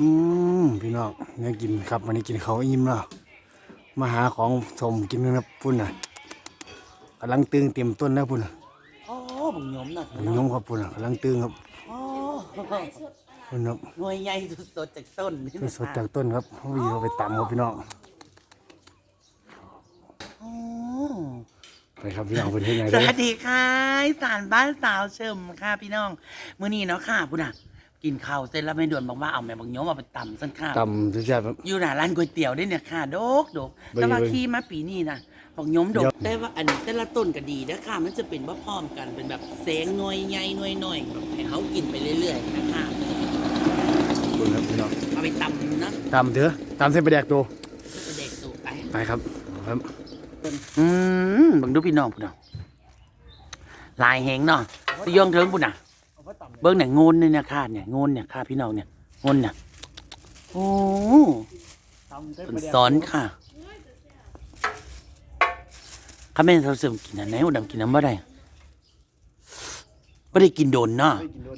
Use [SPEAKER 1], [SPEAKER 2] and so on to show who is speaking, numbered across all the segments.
[SPEAKER 1] อืมพี่น้องเนี่ยกินครับวันนี้กินเขาวอิ่มแล้วมาหาของสมกินกันครับพุ่นน่ะกำลังตึงเต็มต้นแล้วพุ่นน่ะ
[SPEAKER 2] โอ้บังยมนะ
[SPEAKER 1] น้องครับพุ่นน่ะกำลังตึงครับ
[SPEAKER 2] โอ้
[SPEAKER 1] พุ่นครับ
[SPEAKER 2] หน่วยใหญ่สดๆจากต้นนี่นะ
[SPEAKER 1] สดๆจากต้นครับเขาวีเราไปตำครับพี่น้อง
[SPEAKER 2] โอ้
[SPEAKER 1] ไปครับพี่น้องไปที่ไหน
[SPEAKER 2] ส
[SPEAKER 1] เด้อ
[SPEAKER 2] วัสดีค่ะอีสารบ้านสาวเชิมค่ะพี่น้องมื้อนี้เนาะค่ะพุ่นน่ะ กินข้าวเสร็จแล้วไม่ด่วนบอกว่าเอาแม่บังยมเอาไปตำสันข้าว
[SPEAKER 1] ตำแซ่บๆครับ
[SPEAKER 2] อยู่หน้าร้านก๋วยเตี๋ยวได้เนี่ยค่ะโดกโดก
[SPEAKER 1] เบิ่ง
[SPEAKER 2] แต่ว่า
[SPEAKER 1] เบิ่ง
[SPEAKER 2] ขี่มาปีนี้นะบอกยมโด
[SPEAKER 1] เดี๋
[SPEAKER 2] ก
[SPEAKER 1] ยว
[SPEAKER 2] ได้ว่าอันนี้แต่ละต้นก็ดีนะค่ะมันจะเป็นว่าพร้อมกันเป็นแบบแสงหน่วยใหญ่หน่วยหน่อยแบบให้เขากินไปเรื่อยๆนะคะ
[SPEAKER 1] พุ่นครับพี่น้อง
[SPEAKER 2] เอาไปตำนะ
[SPEAKER 1] ตำเถอะตำเส้นไปแดกตัว
[SPEAKER 2] เด็กสูไป
[SPEAKER 1] ไปครับครับ
[SPEAKER 2] อืมเบังดูพี่น้องพุ่นน่ะลายแหงเนาะสยองเถิงพุ่นน่ะ เบิ้งเนี่ยงูนเนี่ยค่ะเนี่ยงูนเนี่ยค่ะพี่น้องเนี่ยงูนเนี่ยโอ้เป็นสอนค่ะข้าแม่เราเสริมกินอันไหนว่าดำกินน้ำบ่ได้ไม่ได้กินโดนเนาะ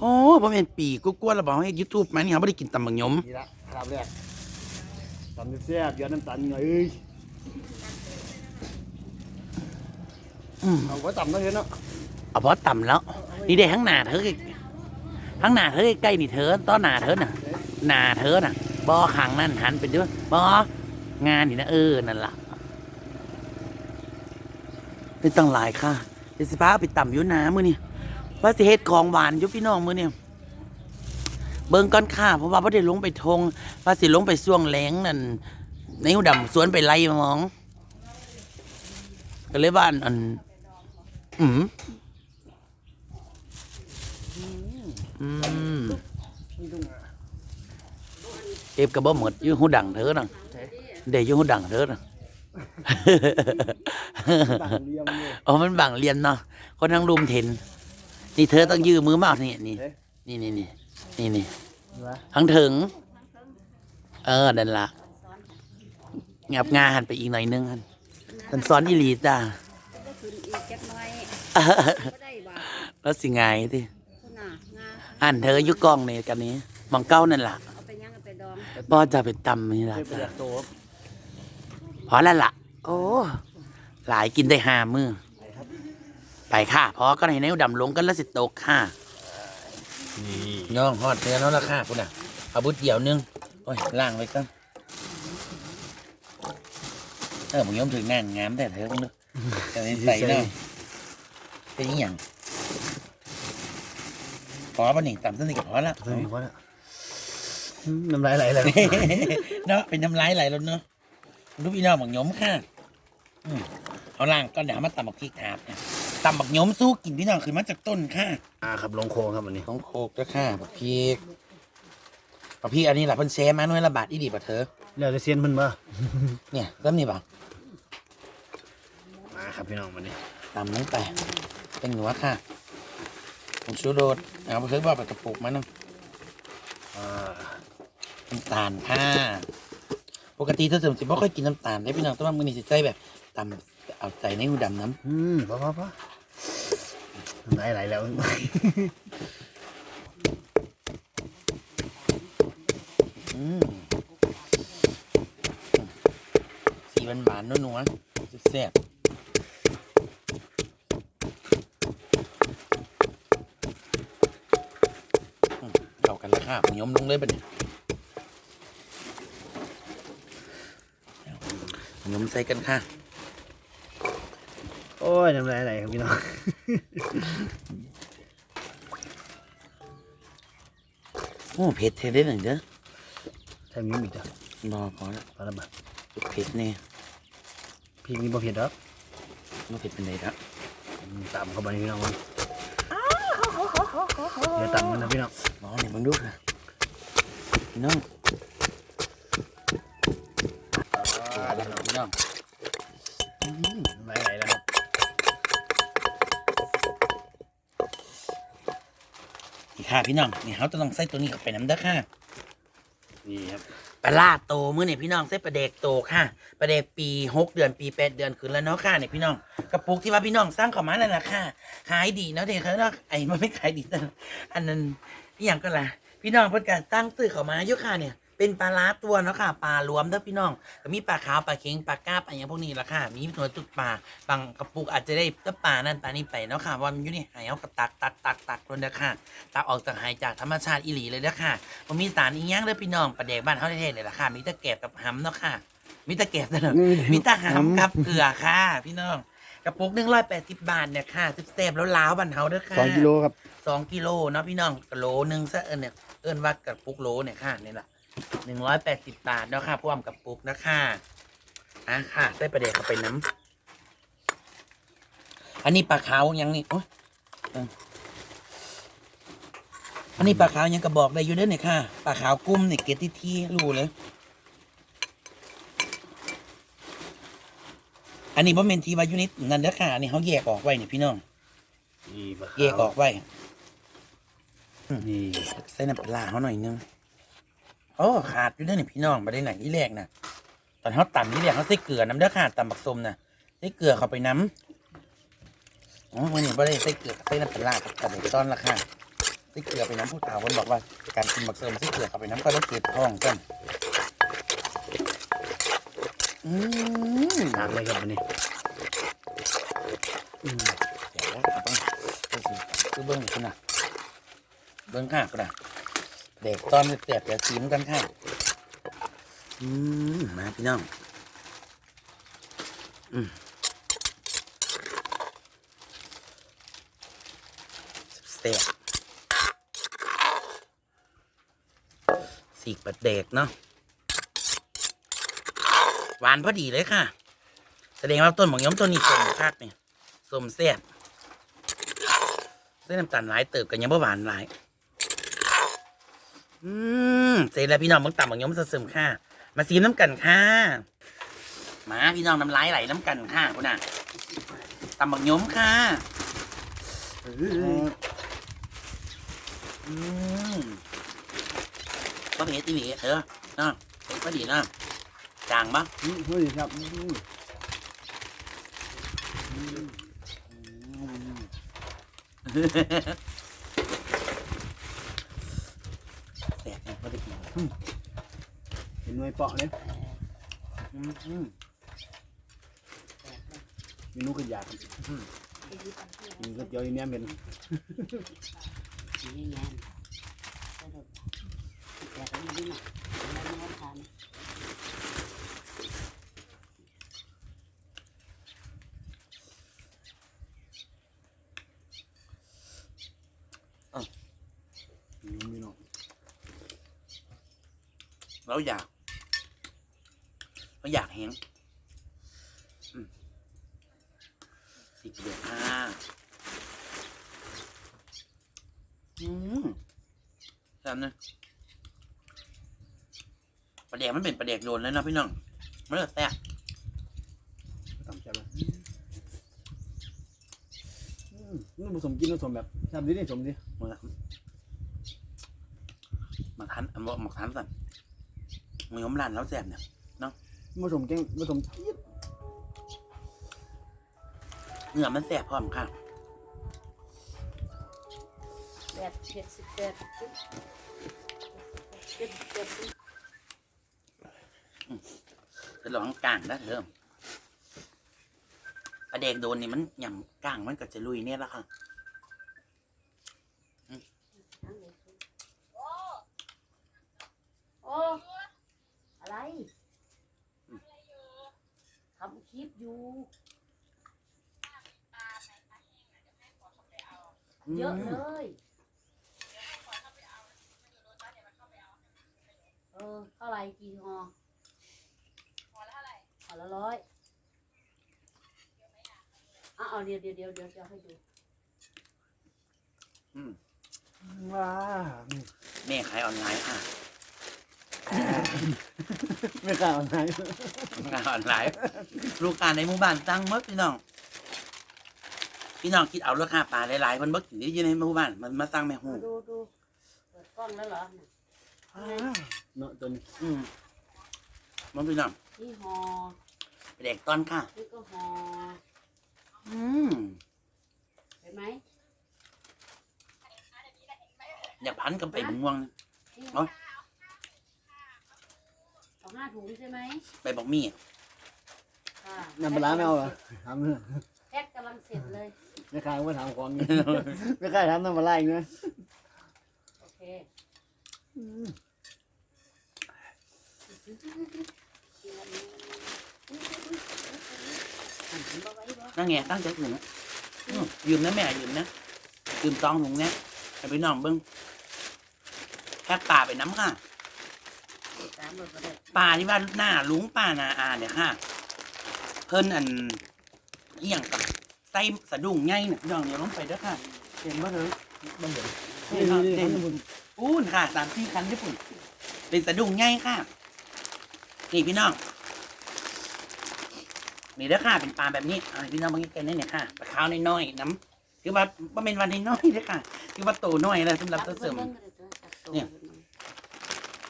[SPEAKER 2] โอ้พ่อแม่นปีกูกลัวเราบอกให้ยูทูบมานี่เขาไม่ได้กินตำบักยม
[SPEAKER 1] นี่ละครับแรกตำแซ่บๆเดี๋ยวน้ำตาลหน่อยเอ้ย
[SPEAKER 2] อืม
[SPEAKER 1] เอาไว้ตำนั่นเถอะเนาะ
[SPEAKER 2] เอาพอต่ำแล้ว นี่ได้ทั้งหนาเธอ ทั้งหนาเธอใกล้นี่เธอต้อนหนาเธอน่ะหนาเธอน่ะบอขังนั่นหันไปด้วยบอกานนี่นะเออนั่นล่ะเป็นตั้งหลายค่ะเดี๋ยวสิพาไปต่ำยุนามือนี่ว่าสิเฮ็ดของหวานยุพี่น้องมือนี่เบิ่งก้อนข้าเพราะว่าพ่ได้ลงไปทงว่าสิลงไปส่วงแหลงนั่นในหูดำสวนไปไล่มองก็เลยว่านอันอืม อืมเอฟกระบอกหมดอยูหูดังเธอน่ะเดี๋ยวอยูหูดังเธอน่ะ
[SPEAKER 1] ต่างเรียมเลย
[SPEAKER 2] อ๋อมันบังเรียนเนาะคนทั้งรุมเทนนี่เธอต้องยืมมือมากนี่นี่
[SPEAKER 1] เอ๊ะ
[SPEAKER 2] นี่นี่นี่นี่นี่
[SPEAKER 1] วะ
[SPEAKER 2] ทั้งถึง เออนั่นละงับงาหันไปอีกหน่อยนึงหันมันซ้อนอีหลีจ้า
[SPEAKER 3] ก็คืนอีกจักหน้อยก็ได้บ่า
[SPEAKER 2] แล้วสิไงายติ
[SPEAKER 3] คุณน่ะงา
[SPEAKER 2] อ่านเธออยุกล้องเนี่ยกันนี้มองเก้านั่นล่ะ
[SPEAKER 3] เอาไปยังเอาไปดอง
[SPEAKER 2] พ่อจะไปตำนี่ล่ะ
[SPEAKER 1] เส้นไปแด
[SPEAKER 2] จ้ะ
[SPEAKER 1] กตัวครับ
[SPEAKER 2] พอแล้วล่ะ โอ้ หลายกินได้ห้ามือไปค่ะพอก็ให้แนวดำลงกันแล้วสิตกค่ะ
[SPEAKER 1] นี่
[SPEAKER 2] น้องฮอดเนื้อน้องละค่ะคุณน่ะเอาบุตรเดี่ยวนึงโอ้ยล่างไว้ก่อนเออผมยอมถึงงานงามแต่เธอต้องนึกแต่ใส่เนาะเป็นอหย่าง พอปะนี่ต่ำสนิทกับพอละ
[SPEAKER 1] เพิ่มพอแล้วอืมน้ำลายไหลแล้ว
[SPEAKER 2] เนาะเป็นน้ำลายไหลแล้วเนาะลูกพี่น้องบักหยมค่ะอืมเอาล่างก็เดี๋ยวเอามาตำบักพริกอาบเนี่ยตำบักหยมสู้กินพี่น้องขึ้นมาจากต้นค่ะ
[SPEAKER 1] อ่าครับลงโค้งครับวันนี้
[SPEAKER 2] ต้องโคกด้วยค่ะบักพริกบักพริกอันนี้แหละเพิ่นแชร์มาหน่วยละบาทอีดีป่ะเธอ
[SPEAKER 1] แล้วจะเซียนเพิ่นบ่
[SPEAKER 2] เนี่ยเริ่มนี่ป่ะ
[SPEAKER 1] มาครับพี่น้องวันนี้
[SPEAKER 2] ตำลงไปเป็นหัวค่ะผมชูโดด เอาไปเพิ่มว่าไปกระปุกมานะ
[SPEAKER 1] อ่า
[SPEAKER 2] น้ำตาลค่ะปกติเธอเสริมสิบ่ค่อยกินน้ำตาลได้พี่น้องแต่ว่ามื้อนี้สิใส่แบบตำเอาใจในหูดำน้ำ
[SPEAKER 1] อืมพอพอพอน้ำลายไหลแล้ว
[SPEAKER 2] อืมสีหวานๆนัวๆแซ่บๆอืมเข้า กันแล้วค่ะผมยมลงเลยปะเนี่ยผมยมใส่กันค่ะ
[SPEAKER 1] โอ้ยน้ำลายไหลครับพี่น้อง
[SPEAKER 2] โอ้เผ็ดเทได้หนึ่งเด้อ
[SPEAKER 1] ใช่มีมีกจ้ะ
[SPEAKER 2] รอพอแล้ว
[SPEAKER 1] พอแล้วบ่
[SPEAKER 2] เผ็ดแน่
[SPEAKER 1] พี่มีบ่เผ็ดหรอก
[SPEAKER 2] ไม่เผ็ดเป็นไรละ
[SPEAKER 1] อืมตำเข้าไปพี่น้องมัน เดี๋ยวตำมันนะพี่น้อง
[SPEAKER 2] น้องเนี่ยมึงดูค่ะพี่น้องพี่น้อง
[SPEAKER 1] น้ำลายไหลแล้วครับ
[SPEAKER 2] นี่ค่ะพี่น้องนี่เขาจะต้องใส่ตัวนี้เข้าไปน้ำเด้อค่ะ
[SPEAKER 1] นี่ครับ
[SPEAKER 2] ปลาโตมื้อเนี่ยพี่น้องเส่ปลาเด็กโตค่ะปลาเด็กปีหกเดือนปีแปดเดือนขึ้นแล้วเนาะค่ะเนี่ยพี่น้องกระปุกที่ว่าพี่น้องสร้างเข้ามานั่นแหละค่ะขายดีเนาะเด็กเขาเนาะไอ้มันไม่ขายดีแต่อันนั้นอย่างก็ล่ะพี่น้องเพิ่นการสร้างสื่อเขามาอยู่ค่ะเนี่ย เป็นปลาล้าตัวเนาะค่ะปลารวมเด้อพี่น้องก็มีปลาขาวปลาเค็งปลากราบอะไรอย่างพวกนี้ละค่ะ มีหน่วยตุกปลาบางกระปุกอาจจะได้ก็ปลานั่นปลานี้ไปเนาะค่ะว่ามันอยู่นี่หายเอากระตักตักตักตักเลยเด้อค่ะตักออกจากหายจากธรรมชาติอีหลีเลยเด้อค่ะมันมีสารอีหยังเด้อพี่น้องปลาแดกบ้านเฮาได้ๆเลยละค่ะ มีตะแกบกับหำเนาะค่ะ มีตะแกบเด้อมีตะหำกับเกลือค่ะ พี่น้องกระปุกหนึ่งร้อยแปดสิบบาทเนี่ยค่ะสิบเซฟแล้วล้าวบ้านเฮาเด้อค่ะ
[SPEAKER 1] สองกิโลครับ
[SPEAKER 2] สองกิโลเนาะพี่น้องกะโหลหนึ่งซะเอิญเนี่ยเอิญว่ากระปุกโหลเนี่ยค่ะนี่แหละ หนึ่งร้อยแปดสิบบาทเนาะค่ะพร้อมกับปุกนะค่ะอะค่ะได้ประเดี๋ยวเข้าไปน้ำอันนี้ปลาขาวยังนี่โอ๊ยเอิ่มอันนี้ปลาขาวยังกระบอกได้อยู่เด้อเนี่ยค่ะปลาขาวกุ้มเนี่ยเกตที่ที่รู้เลย อันนี้บ่เมนทีวาอยูนิตนั่นเด้อค่ะอันนี้เขาแยกออกไว้เนี่ยพี่น้อง
[SPEAKER 1] นี่ปลาขาว
[SPEAKER 2] แยกออกไว้
[SPEAKER 1] นี่
[SPEAKER 2] ใส่น้ำปลาเขาหน่อยนึง โอ้ขาดอยู่เด้อนี่พี่น้องมาได้ไหนที่แรกนะตอนเขาตำที่แรกเขาใส่เกลือน้ำเด้อค่ะตำบักสมนะใส่เกลือเข้าไปน้ำอ๋อวันนี้ไม่ได้ใส่เกลือใส่น้ำปลากับกระเด็นต้อนละค่ะใส่เกลือไปน้ำผู้เฒ่าคนบอกว่าการกินบักสมใส่เกลือเข้าไปน้ำก็ต้องเก็บท้องกันอืม
[SPEAKER 1] หนักเลยครับวันนี้
[SPEAKER 2] อืมเดี๋ยวเอาไปเอาสิคือเบิ้งคุณนะเบิ้งข้าก็ได้ เด็กตอนเสียบเดี๋ยวชิมกันค่ะ อืมมาพี่น้อง อืมเสียบสีกปัดเด็กเนาะ หวานพอดีเลยค่ะ แสดงว่าต้นหมองย้อมต้นนี้สมคักเนี่ยสมเสียบเส้นน้ำตาลหลายเติบกันยังบ่หวานหลาย อืมเสร็จแล้วพี่น้องมึงต่ำหมองย้อมสะสมค่ะ มาซีมน้ำกันค่ะ มาพี่น้องน้ำลายไหลน้ำกันค่ะคุณน่ะตำบักย้อมค่ะอืมก็เผ็ดตีหวีเออเนาะเผ็ดพอดีเนาะจางปะ
[SPEAKER 1] อืมเฮ้ยครับอืม
[SPEAKER 2] แสบเนี่ยพอดีกิน
[SPEAKER 1] เห็นหน่วยเปาะเลย
[SPEAKER 2] อืมอืม
[SPEAKER 1] เมนูขยะกินก๋วยเตี๋ยวอย่างเนี้ยเป็น
[SPEAKER 3] นี่ไงสนุกแต่ก็ไม่ได้หนักไม่ได้ทาน
[SPEAKER 1] อืมพี่น้อง
[SPEAKER 2] เราอยากเรา อยากแห้งอืมสิบเดือนห้าอืมจำนะปลาแดกมันเป็นปลาแดกโดนแล้วเนาะพี่น้องมันเลยแซ่บ
[SPEAKER 1] ตำแซ่บเลยอืมนี่ผสมกินผสมแบบแซ่บดีนี่ผสมดี
[SPEAKER 2] หมดละมาทันอะบอกมาทันสั่นมึงยอมร้านแล้วแซ่บเนี่ย
[SPEAKER 1] ผสมแกงผสมจี๊ด
[SPEAKER 2] เนื้อมันแซ่บพร้อมค่ะ
[SPEAKER 3] แปดเจ็ดสิบแปดเจ็ดเจ็ดเจ็ด
[SPEAKER 2] จะลองกลางนะเธอปลาแดกโดนนี่มันหย่ำกลางมันก็จะลุยเนี่ยแล้วค่ะ
[SPEAKER 3] โอ้อะไรทำ คลิปอยู่เยอะเลย เออเท่าไหรกี่ห่อห่อละเท่าไหร่ห่อละร้อยอะเอาเดี๋ยวเดี๋ยวเดี๋ยวเดี๋ยวจะให้ดู
[SPEAKER 2] อืม
[SPEAKER 1] ว้า
[SPEAKER 2] แม่ขายออนไลน์ค่ะ
[SPEAKER 1] ไม่กล้าเอาไหน
[SPEAKER 2] งานออนไลน์ลูกค้าในหมู่บ้านตั้งหมดพี่น้อง พี่น้องคิดเอาราคาปลาหลายๆมันบ่กินได้ยินในหมู่บ้านมันมาตั้งแม่หู
[SPEAKER 3] มาดูดูเปิดกล้องแล้วเหรอ
[SPEAKER 1] เนาะจน
[SPEAKER 2] อืมมันพี่น้อง
[SPEAKER 3] นี่ห่อ
[SPEAKER 2] ไปแดกต้อนค่ะ
[SPEAKER 3] นี่ก็ห่อ
[SPEAKER 2] อืม
[SPEAKER 3] เห็นไหม
[SPEAKER 2] อยากพันกับไปม่วงอ๋อ
[SPEAKER 3] เอาห้าถุงใช่ไหม
[SPEAKER 2] ไปบอกมี่
[SPEAKER 3] ค่ะ
[SPEAKER 1] น้ำปลาร้าไม่เอาเหรอทำเถอะ
[SPEAKER 3] แพ็คกำลังเสร็จเลย
[SPEAKER 1] ไม่ขายว่าทำของนี่ ไม่ขายทำน้ำปลาร้าอีกนะ
[SPEAKER 3] โอเคหันมาไว้บ่
[SPEAKER 2] นั่งไงตั้งใจถุงนะอืมยืมนะแม่ยืมนะยืมซองถุงเนี้ยให้พี่น้องเบิ้งแค่ป่าไปน้ำค่ะ
[SPEAKER 3] สามหมดก็ได้
[SPEAKER 2] ป่าที่บ้าหน้าลุงป่านาอาเนี่ยค่ะ เพิ่นอันเอียงกับไส้สะดุ้งไงเนี่ยพี่น้องเนี่ยลงไปเด้อค่ะ
[SPEAKER 1] เห็นว่าเถอะมันเห็น
[SPEAKER 2] นี่
[SPEAKER 1] นี่
[SPEAKER 2] ครับ
[SPEAKER 1] นี่
[SPEAKER 2] เด่นอู้นค่ะสามสี่คันญี่ปุ่น เป็นสะดุ้งไงค่ะนี่พี่น้องนี่เด้อค่ะเป็นปลาแบบนี้อ่าพี่น้องบางทีแกนี่เนี่ยค่ะปลาขาวน้อยๆน้ำคือว่าว่เป็นวันน้อยๆเด้อค่ะคือว่าโตน้อยเลยสำหรับตัวเสริมเนี่ย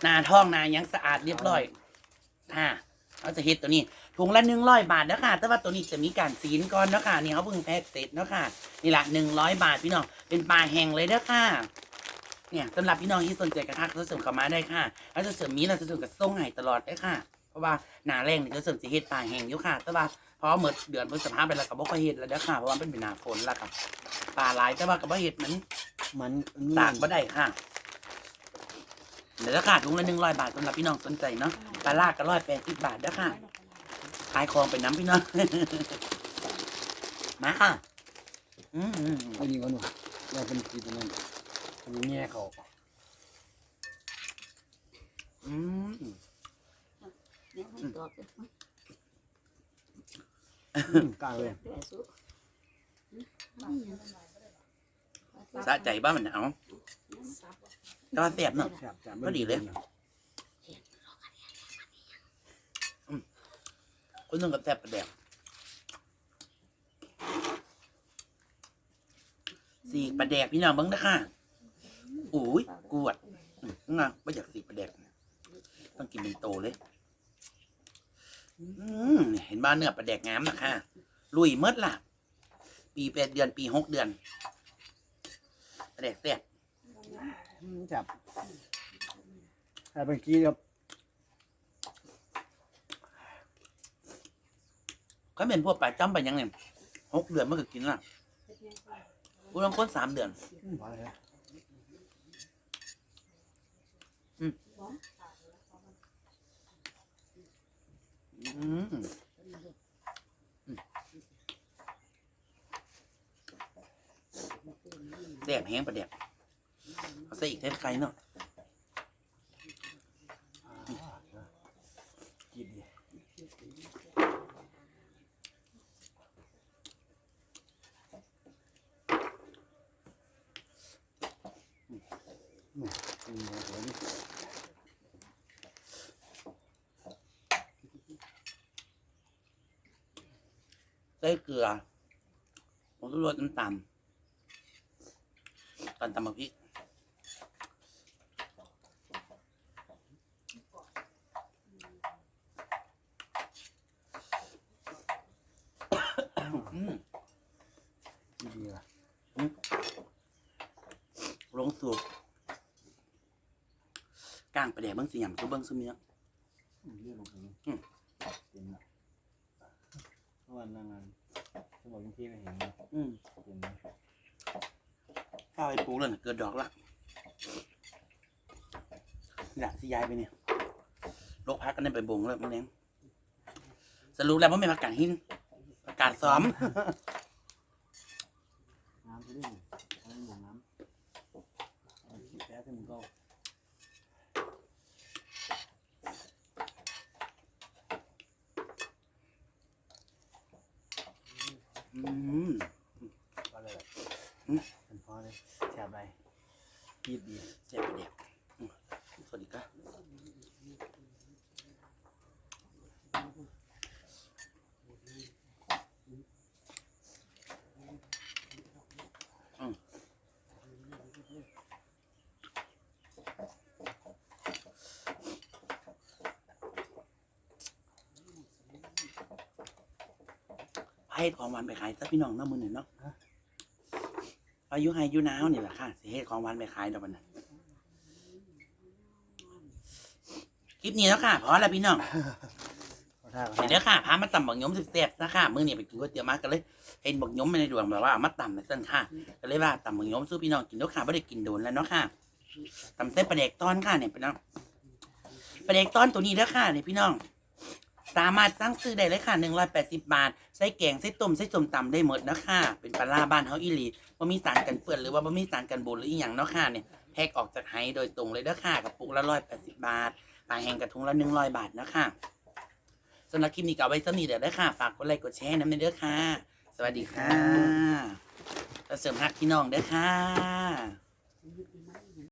[SPEAKER 2] หนาท้องหนายังสะอาดเรียบร้อยค่ะเราจะเฮ็ดตัวนี้ถุงละหนึ่งร้อยบาทนะค่ะ แต่ว่าตัวนี้จะมีการซีนก่อนเนาะค่ะนี่เขาเพิ่งแพ็คเสร็จเนาะค่ะ นี่ละหนึ่งร้อยบาทพี่น้อง เป็นปลาแห้งเลยเด้อค่ะ เนี่ยสำหรับพี่น้องที่สนใจกระทะเขาเสริมเข้ามาได้ค่ะแล้วจะเสริมมีเราจะเสริมกับส่งให้ตลอดได้ค่ะ เพราะว่าหนาแรงเนี่ยจะเสริมสิเฮ็ดปลาแห้งอยู่ค่ะ แต่ว่าพอหมดเดือนพฤษภาไปแล้วก็บ่ค่อยเฮ็ดแล้วเด้อค่ะ เพราะว่ามันเป็นหนาฝนแล้วค่ะปลาหลายแต่ว่าก็บ่เฮ็ดมัน
[SPEAKER 1] มัน
[SPEAKER 2] ตากบ่ได้ค่ะ เดี๋ยวราคาถุงละหนึ่งร้อยบาทสำหรับพี่น้องสนใจเนาะปลาลากก็ร้อยแปดสิบบาทเด้อค่ะขายของไปน้ำพี่น้อง มาค่ะ อืมอืมอืม
[SPEAKER 1] ไอ้นี่ก่อนหนูเราเป็นกินนั่นมันแง่เขา
[SPEAKER 2] อืม
[SPEAKER 3] เดี๋ยวให้ตอบเลย
[SPEAKER 1] กลางเลย
[SPEAKER 3] เดี๋ยวสู้
[SPEAKER 2] สะใจบ้างมันเอา แต่ว่าเสียบเนาะ
[SPEAKER 1] แซ่บจัด
[SPEAKER 2] ก็ดีเลยคุณต้องกับแซ่บประแดกสีกประแดกพี่น้องเบิ้งนะค่ะอุ้ยกวดอืมน่ะไม่อยากสีกประแดกต้องกินเป็นโตเลยอืมเห็นบ้านเนื้อประแดกงามนะค่ะลุยเมดล่ะ ปีแปดเดือนปีหกเดือนประแดกแซ่บ
[SPEAKER 1] จับแต่เมื่อกี้ครับ
[SPEAKER 2] เขาเป็นพวกปลาจ้ำไปยังเนี่ยหกเดือนเมื่อกี้กินละกูลองค้นสามเดือน
[SPEAKER 1] อแล้ว
[SPEAKER 2] อืมอืมแซ่บแห้งประเดี๋ยว เอาใส่อีกแค่ไข่เนาะ
[SPEAKER 1] กินดิเนี่ยกินหมดเลยนี่
[SPEAKER 2] ใส่เกลือผงชูรสน้ำตาลตอนตำมะพริกอืม
[SPEAKER 1] ดีว่ะ
[SPEAKER 2] ลงสูบ กลางประเดี๋ยวเบิ้งสิยำตัวเบิ้งซุมเนี้ย
[SPEAKER 1] อืมเรื่องของผม
[SPEAKER 2] อืม
[SPEAKER 1] เต็มละเมื่อวันนั่งงานสมองที่ไม่เห็นนะ
[SPEAKER 2] อืม
[SPEAKER 1] เต็มเลย
[SPEAKER 2] ข้าวไอ้ปูเลยน่ะเกิดดอกละนี่แหละที่ย้ายไปเนี่ยโรคพักกันได้ไปบงแล้วมันเองสรุปแล้วว่าไม่ประกาศหินประกาศซ้อม
[SPEAKER 1] น้ำที่นี่น้ำหมูน้ำเอาขี้แพ้ขึ้นมันก็
[SPEAKER 2] อืม
[SPEAKER 1] พอเลย
[SPEAKER 2] อืม
[SPEAKER 1] เป็นพอเลยแซ่บไรกีดดี
[SPEAKER 2] เสียไปเดียวอืมสวัสดีครับ ให้ของหวานไปขายซะพี่น้องเน้ำมือหนึ่งเนาะอายุไฮอายุนาวนี่แหละค่ะสิเฮ็ดของหวานไปขายดอกมันน่ะลิปนี้แล้วค่ะเพราะอะไรพี่น้อง
[SPEAKER 1] ขอท่าขอ
[SPEAKER 2] เห็น
[SPEAKER 1] ท่า
[SPEAKER 2] เด้อค่ะพามาตำบักหยมแซ่บๆนะคะมื้อนี้ไปกินก๋วยเตี๋ยวมากันเลยเห็นบักหยมในดวงแบบว่าเอามาตำในเส้นค่ะก็เลยว่าตำบักหยมสู้พี่น้องกินเด้อค่ะไม่ได้กินโดนแล้วเนาะค่ะตำเส้นปลาแดกตอนค่ะเนี่ยพี่น้องปลาแดกตอนตัวนี้เด้อค่ะเนี่ยพี่น้อง สามารถสั่งซื้อได้เลยค่ะหนึ่งร้อยแปดสิบบาท ใส่แกงใส่ต้มใส่ส้มตำได้หมดเนาะค่ะ เป็นปลาร้าบ้านเฮาอีหลีว่ามีสารกันเปื้อนหรือว่าบ่มีสารกันบูดหรืออีหยังเนาะค่ะเนี่ยแพ็กออกจากไฮโดยตรงเลยเด้อค่ะกระปุกละร้อยแปดสิบบาทปลาแห้งกระทุงละหนึ่งร้อยบาทเนาะค่ะสำหรับคลิปนี้ก็เอาไว้สำนีเดี๋ยวได้อค่ะ ฝากกดไลค์กดแชร์น้ำในเด้อค่ะ สวัสดีค่ะแล้วเสริมฮักพี่น้องเด้อค่ะ